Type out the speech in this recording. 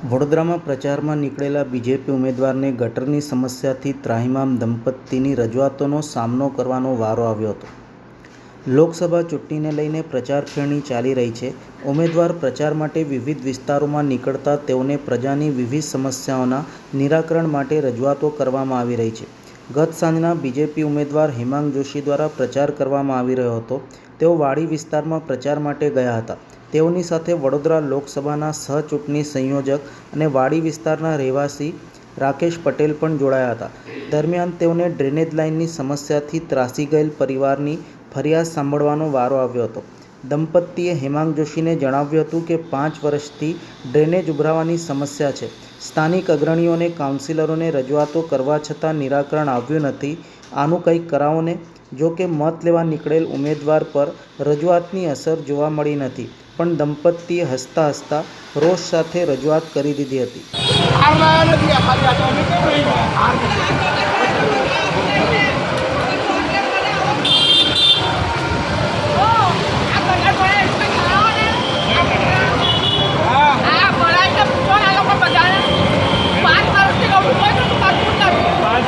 વડોદરામાં પ્રચારમાં નીકળેલા બીજેપી ઉમેદવારને ગટરની સમસ્યાથી ત્રાહિમામ દંપતીની રજૂઆતોનો સામનો કરવાનો વારો આવ્યો હતો. લોકસભા ચૂંટણીને લઈને પ્રચાર ફેરણી ચાલી રહી છે. ઉમેદવાર પ્રચાર માટે વિવિધ વિસ્તારોમાં નીકળતા તેઓને પ્રજાની વિવિધ સમસ્યાઓના નિરાકરણ માટે રજૂઆતો કરવામાં આવી રહી છે. ગત સાંજના બીજેપી ઉમેદવાર હિમાંગ જોશી દ્વારા પ્રચાર કરવામાં આવી રહ્યો હતો. તેઓ વાડી વિસ્તારમાં પ્રચાર માટે ગયા હતા. તેઓની સાથે વડોદરા લોકસભાના સહચૂંટણી સંયોજક અને વાડી વિસ્તારના રહેવાસી રાકેશ પટેલ પણ જોડાયા હતા. દરમિયાન તેઓને ડ્રેનેજ લાઇનની સમસ્યાથી ત્રાસી ગયેલ પરિવારની ફરિયાદ સાંભળવાનો વારો આવ્યો હતો. દંપતીએ હેમાંગ જોશીને જણાવ્યું હતું કે, પાંચ વર્ષથી ડ્રેનેજ ઉભરાવાની સમસ્યા છે. સ્થાનિક અગ્રણીઓને, કાઉન્સિલરોને રજૂઆતો કરવા છતાં નિરાકરણ આવ્યું નથી. આનું કંઈક કરાવો ને જો કે મત લેવા નીકળેલ ઉમેદવાર પર રજૂઆતની અસર જોવા મળી નથી, પણ દંપતીએ હસતા હસતા રોષ સાથે રજૂઆત કરી દીધી હતી.